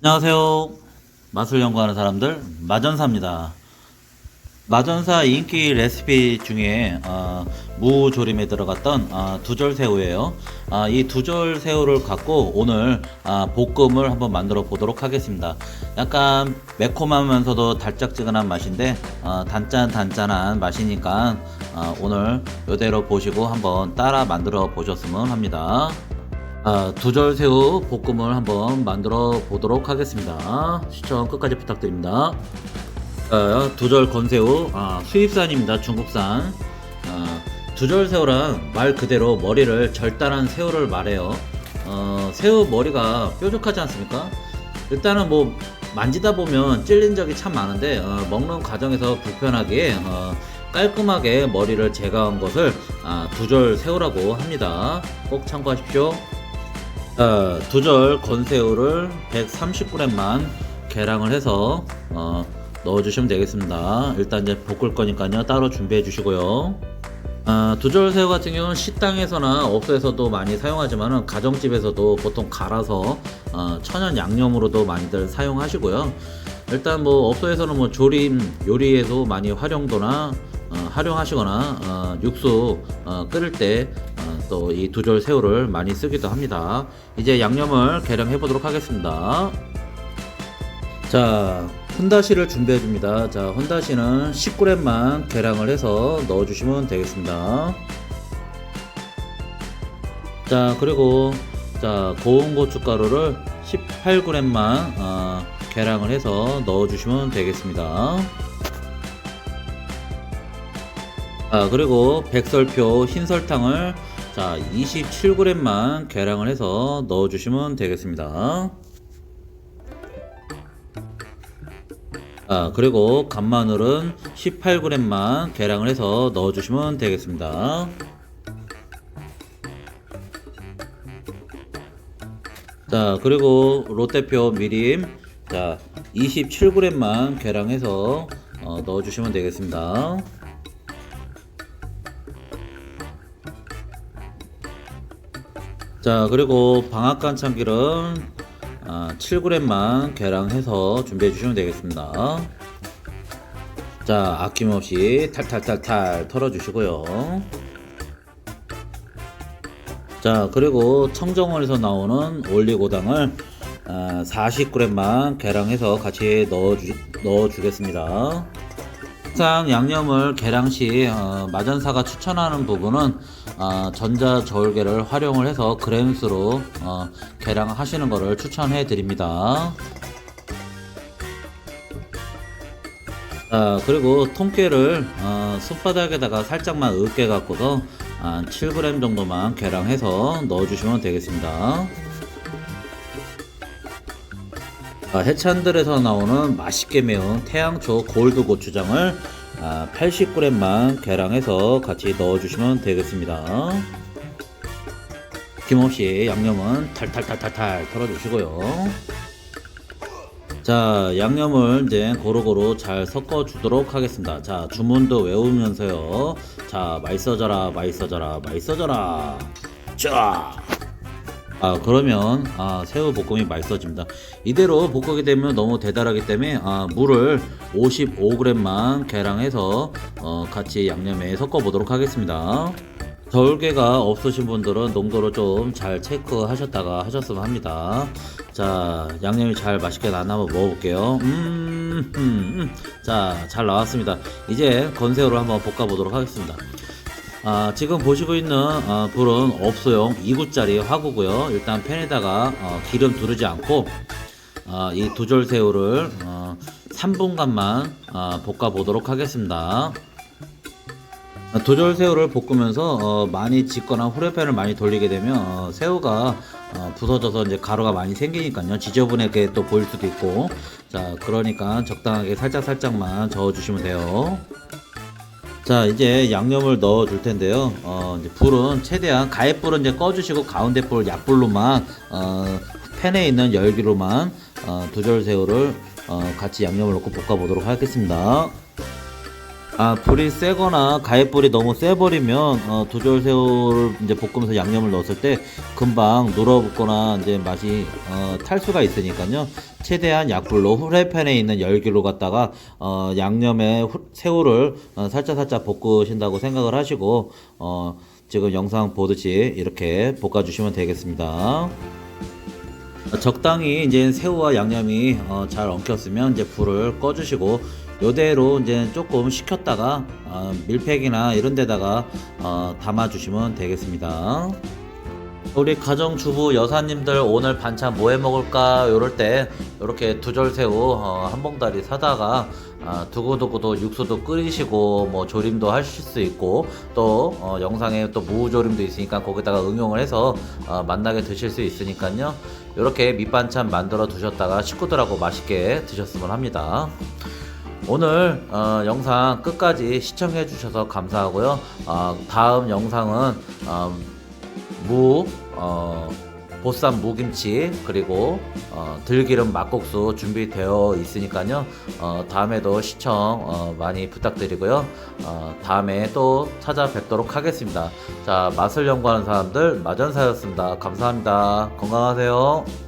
안녕하세요. 맛을 연구하는 사람들 마전사입니다. 마전사 인기 레시피 중에 어, 무조림에 들어갔던 어, 두절새우예요. 아, 이 두절새우를 갖고 오늘 아, 볶음을 한번 만들어 보도록 하겠습니다. 약간 매콤하면서도 달짝지근한 맛인데 어, 단짠 단짠한 맛이니까 어, 오늘 이대로 보시고 한번 따라 만들어 보셨으면 합니다. 아, 두절새우 볶음을 한번 만들어 보도록 하겠습니다. 시청 끝까지 부탁드립니다. 아, 두절 건새우 아, 수입산입니다. 중국산. 아, 두절새우란 말 그대로 머리를 절단한 새우를 말해요. 어, 새우 머리가 뾰족하지 않습니까? 일단은 뭐 만지다 보면 찔린 적이 참 많은데 어, 먹는 과정에서 불편하게 어, 깔끔하게 머리를 제거한 것을 아, 두절 새우라고 합니다. 꼭 참고하십시오. 자, 두절 건새우를 130g만 계량을 해서 어, 넣어주시면 되겠습니다. 일단 이제 볶을 거니까요. 따로 준비해 주시고요. 아, 두절 새우 같은 경우는 식당에서나 업소에서도 많이 사용하지만 가정집에서도 보통 갈아서 어, 천연 양념으로도 많이들 사용하시고요. 일단 뭐 업소에서는 뭐 조림 요리에도 많이 활용도나 어, 활용하시거나 어, 육수 어, 끓일 때 또 이 두 절 새우를 많이 쓰기도 합니다. 이제 양념을 계량해 보도록 하겠습니다. 자, 혼다시를 준비해 줍니다. 자, 혼다시는 10g만 계량을 해서 넣어 주시면 되겠습니다. 자, 그리고 자, 고운 고춧가루를 18g만 어, 계량을 해서 넣어 주시면 되겠습니다. 아, 그리고 백설표 흰 설탕을 자, 27g만 계량을 해서 넣어 주시면 되겠습니다. 아, 그리고 간마늘은 18g만 계량을 해서 넣어 주시면 되겠습니다. 자, 그리고 롯데표 미림 자, 27g만 계량해서 어, 넣어 주시면 되겠습니다. 자 그리고 방앗 간 참기름 아, 7g만 계량해서 준비해 주시면 되겠습니다. 자 아낌없이 탈탈탈탈 털어 주시고요. 자 그리고 청정원에서 나오는 올리고당을 아, 40g만 계량해서 같이 넣어주, 넣어주겠습니다 항상 양념을 계량 시 어, 마전사가 추천하는 부분은 어, 전자 저울계를 활용을 해서 그램수로 어, 계량하시는 것을 추천해 드립니다. 자, 그리고 통깨를 어, 손바닥에다가 살짝만 으깨 갖고서 한 7g 정도만 계량해서 넣어주시면 되겠습니다. 해찬들에서 나오는 맛있게 매운 태양초 골드 고추장을 아, 80g만 계량해서 같이 넣어주시면 되겠습니다. 김없이 양념은 탈탈탈탈탈 털어주시고요. 자, 양념을 이제 고루고루 잘 섞어 주도록 하겠습니다. 자, 주문도 외우면서요. 자, 맛있어져라, 맛있어져라, 맛있어져라. 자. 아 그러면 아 새우 볶음이 맛있어집니다. 이대로 볶게 되면 너무 대달하기 때문에 아 물을 55g만 계량해서 어, 같이 양념에 섞어 보도록 하겠습니다. 저울개가 없으신 분들은 농도를 좀 잘 체크하셨다가 하셨으면 합니다. 자 양념이 잘 맛있게 나나 한번 먹어볼게요. 음, 음, 음. 자잘 나왔습니다. 이제 건새우를 한번 볶아 보도록 하겠습니다 아, 지금 보시고 있는 어, 불은 업소용 2구짜리 화구고요. 일단 팬에다가 어, 기름 두르지 않고 어, 이 두절새우를 3분간만 볶아 보도록 하겠습니다. 두절새우를 볶으면서 어, 많이 짓거나 후레팬을 많이 돌리게 되면 어, 새우가 어, 부서져서 이제 가루가 많이 생기니까요 지저분하게 또 보일 수도 있고 자 그러니까 적당하게 살짝 살짝만 저어 주시면 돼요 자 이제 양념을 넣어 줄 텐데요. 어, 이제 불은 최대한 가해불은 이제 꺼주시고 가운데 불 약불로만 어, 팬에 있는 열기로만 어, 두절 새우를 어, 같이 양념을 넣고 볶아 보도록 하겠습니다 아 불이 세거나 가해불이 너무 세버리면 어, 두절 새우를 이제 볶으면서 양념을 넣었을 때 금방 눌어붙거나 이제 맛이 어, 탈 수가 있으니까요 최대한 약불로 후라이팬에 있는 열기로 갖다가 어, 양념에 후- 새우를 어, 살짝 살짝 볶으신다고 생각을 하시고 어, 지금 영상 보듯이 이렇게 볶아주시면 되겠습니다. 적당히 이제 새우와 양념이 어, 잘 엉켰으면 이제 불을 꺼주시고 요대로 이제 조금 식혔다가 어, 밀팩이나 이런 데다가 어, 담아 주시면 되겠습니다. 우리 가정주부 여사님들 오늘 반찬 뭐 해 먹을까 요럴 때 이렇게 두절새우 어, 한 봉다리 사다가 아, 두고두고도 육수도 끓이시고 뭐 조림도 하실 수 있고 또 어, 영상에 또 무조림도 있으니까 거기다가 응용을 해서 어, 맛나게 드실 수 있으니까요 이렇게 밑반찬 만들어 두셨다가 식구들하고 맛있게 드셨으면 합니다. 오늘 어, 영상 끝까지 시청해 주셔서 감사하고요. 어, 다음 영상은 어, 무, 어, 보쌈 무김치 그리고 어, 들기름 막국수 준비되어 있으니까요. 어, 다음에도 시청 어, 많이 부탁드리고요. 어, 다음에 또 찾아뵙도록 하겠습니다. 자 맛을 연구하는 사람들 마전사였습니다. 감사합니다. 건강하세요.